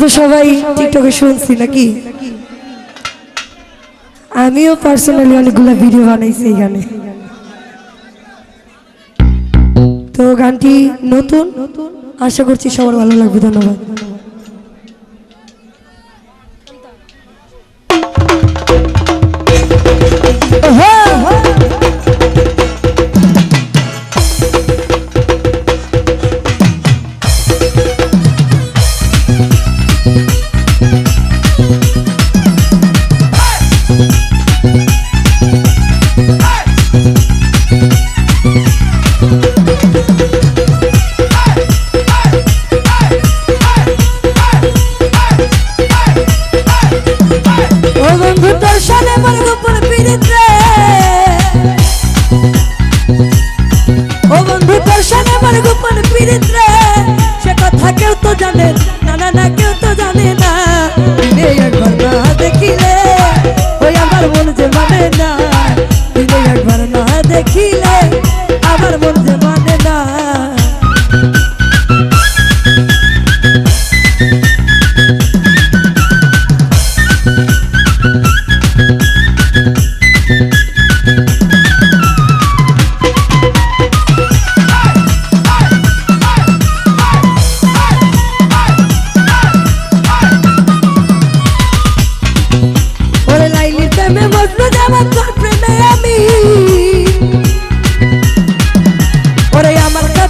তো সবাই টিকটকে শুনছি নাকি? আমিও পার্সোনালি অনেকগুলো ভিডিও বানাইছি এই গানে তো গানটি নতুন, আশা করছি সবার ভালো লাগবে, ধন্যবাদ। পীড়িত রে সে কথা কেউ তো জানে না না না কেউ তো জানে না। একবার না দেখিলে, ওই আমার মন যে মানে না। একবার না দেখিলে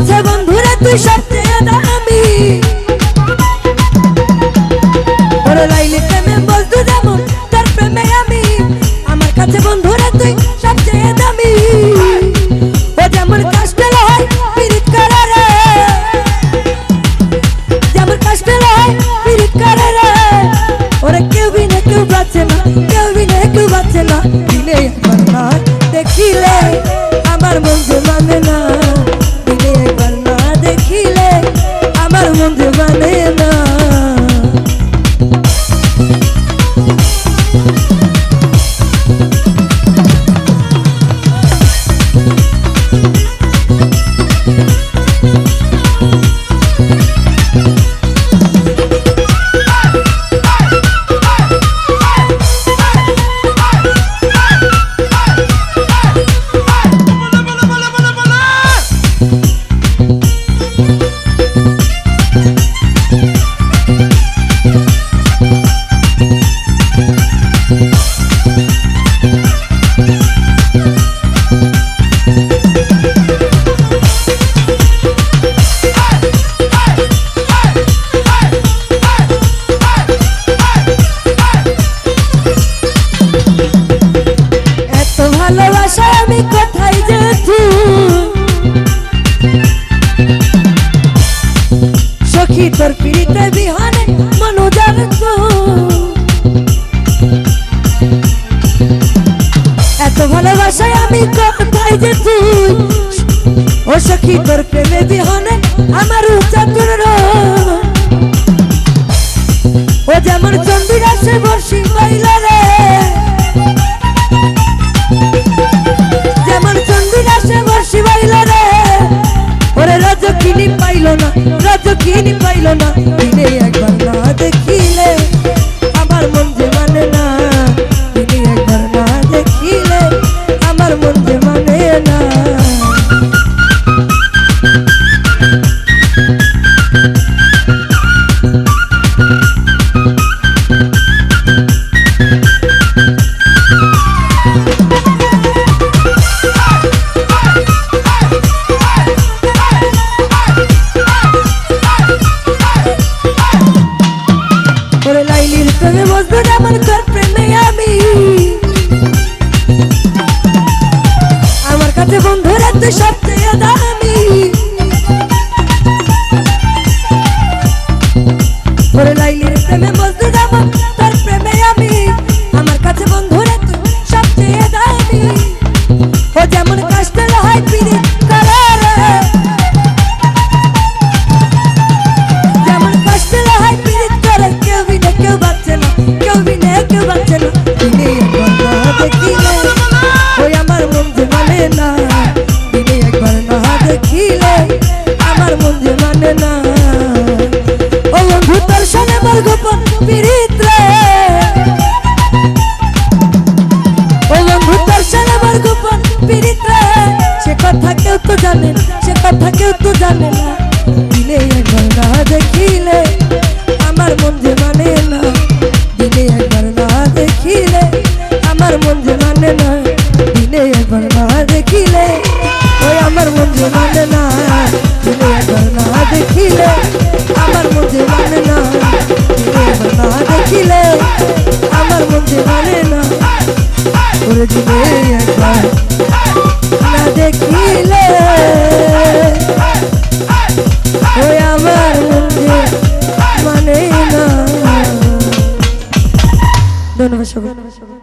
আমার কাছে বন্ধুরে, তুই সবচেয়ে দামি ওরে লাইলির প্রেমে মজনু যেমন, তোর প্রেমে আমি। আমার কাছে বন্ধুরে, তুই সবচেয়ে দামি ও যেমন কষ্ট হয় কেউ বি না কেউ বাঁচে না তোর পিড়িতে বিহানে মনো জানতো এত ভালোবাসায় আমি কোথায় যেতু ও সখী তোর প্রেমে বিহানে আমার চাতুর প্রেমে বসতে যাব, তার প্রেমে আমি। আমার কাছে বন্ধুরা, তুই সবচেয়ে দামি। ও যেমন কাস্টেল হয় পিড়ি যেমন কাস্টেল হয় পিড়ি করে কেউ বিনে কেউ বাঁচছে না, কেউ বিনে কেউ বাঁচছে না। তিনি একবার দেখিলে ওই আমার মন যে মানে না। তিনি একবার না? দেখিলে আমার মন যে মানে না। পিড়িতে। সে কথা কেউ তো জানে সে কথা কেউ তো জানে না। দিলে একবার না দেখিলে, আমার মন যে মানে না। দিলে একবার না দেখিলে, আমার মন যে মানে না। দেখিলে ওই আমার মন না। ধন্যবাদ সবাই